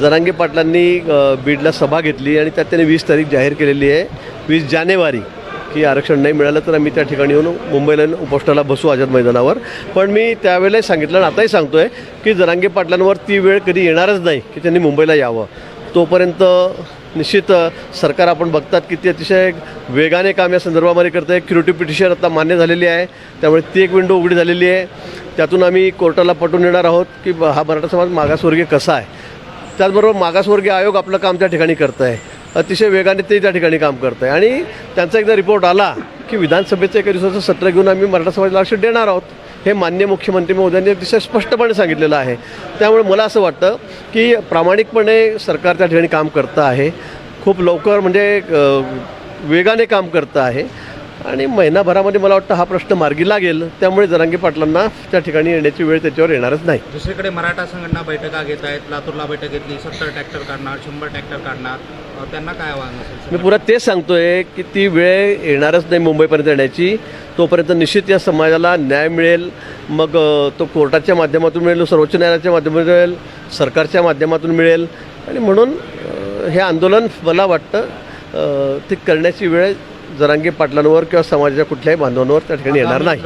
जरांगे पाटलांनी बीडला सभा घेतली आणि त्यात त्यांनी वीस तारीख जाहीर केलेली आहे. वीस जानेवारी की आरक्षण नाही मिळालं तर आम्ही त्या ठिकाणी येऊन मुंबईला येऊन उपोषणाला बसू आझाद मैदानावर. पण मी त्यावेळेलाही सांगितलं आणि आताही सांगतो आहे की जरांगे पाटलांवर ती वेळ कधी येणारच नाही की त्यांनी मुंबईला यावं. तोपर्यंत निश्चित सरकार आपण बघतात की ते अतिशय वेगाने काम या संदर्भामध्ये करतं. आहे क्युरिटी पिटिशन आता मान्य झालेली आहे. त्यामुळे ती एक विंडो उघडी झालेली आहे. त्यातून आम्ही कोर्टाला पटवून येणार आहोत की हा मराठा समाज मागासवर्गीय कसा आहे? त्याचबरोबर मागासवर्गीय आयोग आपलं काम त्या ठिकाणी करतं आहे अतिशय वेगाने ते त्या ठिकाणी काम करत आहे आणि त्यांचा एकदा रिपोर्ट आला की विधानसभेचं एका दिवसाचं सत्र घेऊन आम्ही मराठा समाजाला लक्ष देणार आहोत हे मान्य मुख्यमंत्री महोदयांनी अतिशय स्पष्टपणे सांगितलेलं आहे. त्यामुळे मला असं वाटतं की प्रामाणिकपणे सरकार त्या ठिकाणी काम करतं आहे. खूप लवकर म्हणजे वेगाने काम करतं आहे. आणि महिनाभरामध्ये मला वाटतं हा प्रश्न मार्गी लागेल. त्यामुळे जरांगे पाटलांना त्या ठिकाणी येण्याची वेळ त्याच्यावर येणारच नाही. दुसरीकडे मराठा संघटना बैठका घेत आहेत लातूरला बैठक घेतली सत्तर ट्रॅक्टर काढणार शंभर ट्रॅक्टर काढणार. त्यांना काय आव्हान असेल मी पुरा तेच सांगतोय की ती वेळ येणारच नाही मुंबईपर्यंत येण्याची. तोपर्यंत निश्चित या समाजाला न्याय मिळेल. मग तो कोर्टाच्या माध्यमातून मिळेल सर्वोच्च न्यायालयाच्या माध्यमातून मिळेल सरकारच्या माध्यमातून मिळेल. आणि म्हणून हे आंदोलन मला वाटतं ते करण्याची वेळ जरांगी पाटलांवर किंवा समाजाच्या कुठल्याही बांधवांवर त्या ठिकाणी येणार नाही.